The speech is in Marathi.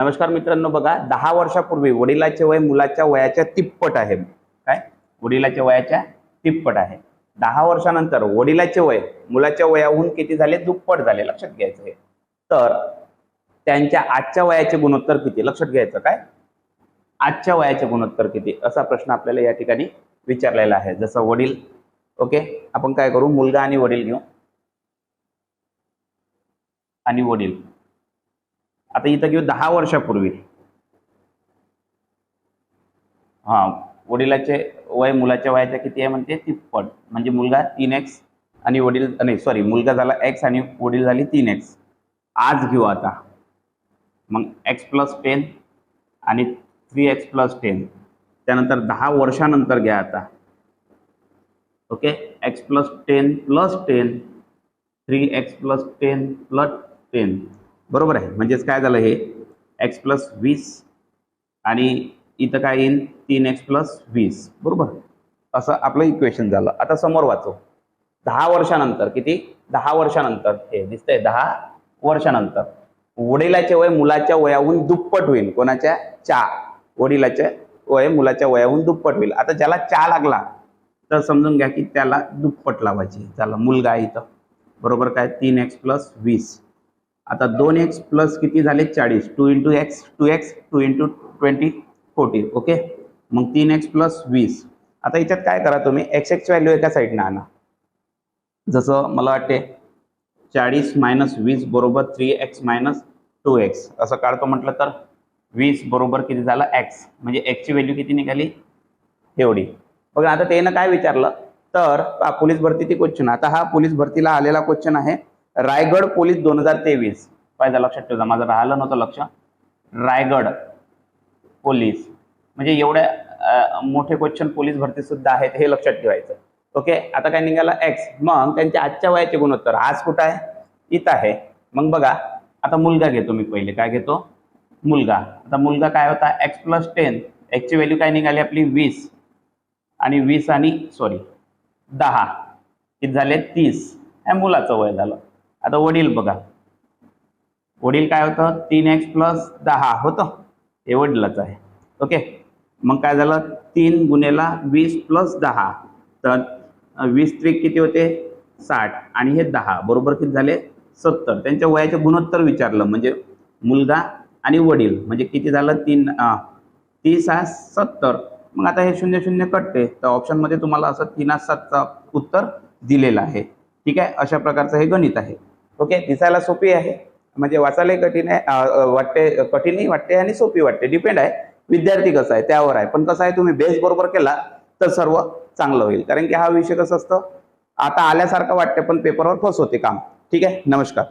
नमस्कार मित्रांनो बघा दहा वर्षापूर्वी वडिलाचे वय मुलाच्या वयाच्या तिप्पट आहे. काय? वडिलाच्या वयाच्या तिप्पट आहे. दहा वर्षानंतर वडिलाचे वय मुलाच्या वयाहून किती झाले? दुप्पट झाले. लक्षात घ्यायचं हे. तर त्यांच्या आजच्या वयाचे गुणोत्तर किती? लक्षात घ्यायचं काय? आजच्या वयाचे गुणोत्तर किती? असा प्रश्न आपल्याला या ठिकाणी विचारलेला आहे. जसं वडील ओके? आपण काय करू? मुलगा आणि वडील घेऊ. आणि वडील. आता इथं घेऊ दहा वर्षापूर्वी हा वडिलाचे वय मुलाच्या वयाच्या किती आहे म्हणते? तिप्पट म्हणजे मुलगा तीन एक्स आणि वडील नाही सॉरी मुलगा झाला एक्स आणि वडील झाली तीन एक्स आज घेऊ आता. मग एक्स प्लस टेन आणि थ्री एक्स प्लस टेन त्यानंतर दहा वर्षानंतर घ्या आता. Okay? X plus ten plus ten three X plus ten plus ten बरोबर आहे. म्हणजेच काय झालं हे? एक्स प्लस वीस आणि इथं काय येईल तीन एक्स प्लस वीस. बरोबर? असं आपलं इक्वेशन झालं. आता समोर वाचो. दहा वर्षानंतर किती? दहा वर्षानंतर. हे दिसतंय दहा वर्षानंतर. वडिलाचे वय मुलाच्या वयाहून दुप्पट होईल. कोणाच्या? चा वडिलाचे वय मुलाच्या वयाहून दुप्पट होईल. आता ज्याला चा लागला तर समजून घ्या की त्याला दुप्पट लावायची. त्याला मुलगा आहे इथं. बरोबर काय? तीन एक्स प्लस वीस. आता दोन एक्स प्लस किती झाले? चाळीस. Two into X two X two into twenty forty okay मग तीन एक्स प्लस वीस. आता याच्यात काय करा तुम्ही? एक्स एक्स व्हॅल्यू एका साईडनं आणा. जसं मला वाटते चाळीस मायनस वीस बरोबर three X minus two X असं काढतो म्हटलं तर वीस बरोबर किती झालं? एक्स म्हणजे एक्सची व्हॅल्यू किती निघाली? एवढी. बघा आता त्यानं काय विचारलं? तर पोलीस भरतीची क्वेश्चन आता हा पोलीस भरतीला आलेला क्वेश्चन आहे. रायगड पोलीस दोन हजार तेवीस. पाहिजे लक्षात ठेवता माझं राहिलं नव्हतं लक्ष. रायगड पोलीस. म्हणजे एवढ्या मोठे क्वेश्चन पोलीस भरती सुद्धा आहेत हे लक्षात ठेवायचं. ओके आता काय निघाला? एक्स मग त्यांच्या आजच्या वयाचे गुणोत्तर. आज कुठं आहे? इथं आहे. मग बघा आता मुलगा घेतो मी पहिले. काय घेतो? मुलगा. आता मुलगा काय होता? एक्स प्लस टेन एक्सची व्हॅल्यू काय निघाली आपली? वीस. आणि वीस आणि सॉरी दहा. किती झाले? तीस. हे मुलाचं वय झालं. आता वडील बघा. वडील काय होतं? तीन एक्स प्लस दहा होतं. हे वडिलाच आहे. ओके? मग काय झालं? तीन गुन्हेला वीस प्लस दहा. तर वीस त्रिक किती होते? साठ. आणि हे दहा. बरोबर किती झाले? सत्तर. त्यांच्या वयाचे गुणोत्तर विचारलं. म्हणजे मुलगा आणि वडील. म्हणजे किती झालं? तीन तीस हा सत्तर. मग आता हे शून्य शून्य कटते. तर ऑप्शनमध्ये तुम्हाला असं तीन सातचा उत्तर दिलेलं आहे. ठीक आहे? अशा प्रकारचं हे गणित आहे. ओके? दिसायला सोपी आहे. म्हणजे वाचायलाही कठीण आहे वाटते कठीणही वाटते आणि सोपी वाटते. डिपेंड आहे. विद्यार्थी कसं आहे त्यावर आहे. पण कसं आहे तुम्ही बेस बरोबर केला तर सर्व चांगलं होईल. कारण की हा विषय कसं असतं आता आल्यासारखं वाटते पण पेपरवर फस होते काम. ठीक आहे? नमस्कार.